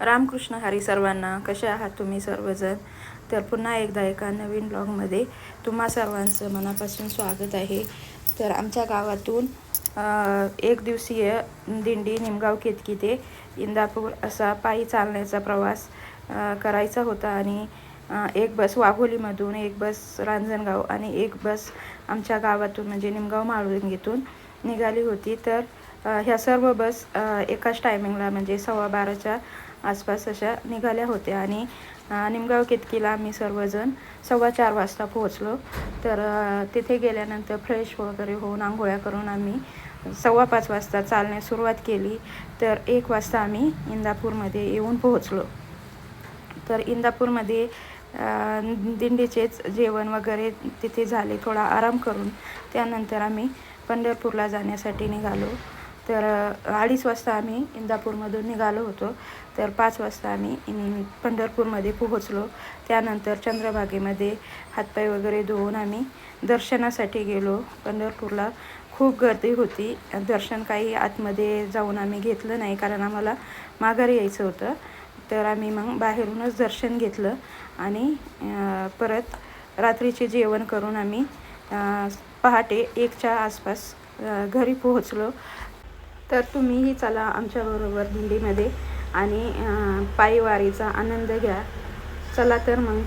रामकृष्ण हरी सर्वांना कसे आहात तुम्ही सर्वजण? तर पुन्हा एकदा एका नवीन ब्लॉगमध्ये तुम्हा सर्वांचं मनापासून स्वागत आहे. तर आमच्या गावातून एक दिवसीय दिंडी निमगाव केतकी ते इंदापूर असा पायी चालण्याचा प्रवास करायचा होता आणि एक बस वाघोलीमधून एक बस रांजणगाव आणि एक बस आमच्या गावातून म्हणजे निमगाव माळुंगीतून निघाली होती. तर ह्या सर्व बस एकाच टायमिंगला म्हणजे सव्वा बाराच्या आसपास अशा निघाल्या होत्या. आणि निमगाव केतकीला आम्ही सर्वजण सव्वा चार वाजता पोहोचलो. तर तिथे गेल्यानंतर फ्रेश वगैरे होऊन आंघोळ्या करून आम्ही सव्वा पाच वाजता चालण्यास सुरुवात केली. तर एक वाजता आम्ही इंदापूरमध्ये येऊन पोहोचलो. तर इंदापूरमध्ये दिंडीचेच जेवण वगैरे तिथे झाले. थोडा आराम करून त्यानंतर आम्ही पंढरपूरला जाण्यासाठी निघालो. तर अडीच वाजता आम्ही इंदापूरमधून निघालो होतो. तर पाच वाजता आम्ही पंढरपूरमध्ये पोहोचलो. त्यानंतर चंद्रभागेमध्ये हातपाय वगैरे धुवून आम्ही दर्शनासाठी गेलो. पंढरपूरला खूप गर्दी होती. दर्शन काही आतमध्ये जाऊन आम्ही घेतलं नाही कारण आम्हाला माघारी यायचं होतं. तर आम्ही मग बाहेरूनच दर्शन घेतलं आणि परत रात्रीचे जेवण करून आम्ही पहाटे एकच्या आसपास घरी पोहोचलो. तर तुम्हीही चला आमच्याबरोबर दिंडीमध्ये आणि पायीवारीचा आनंद घ्या. चला तर मग.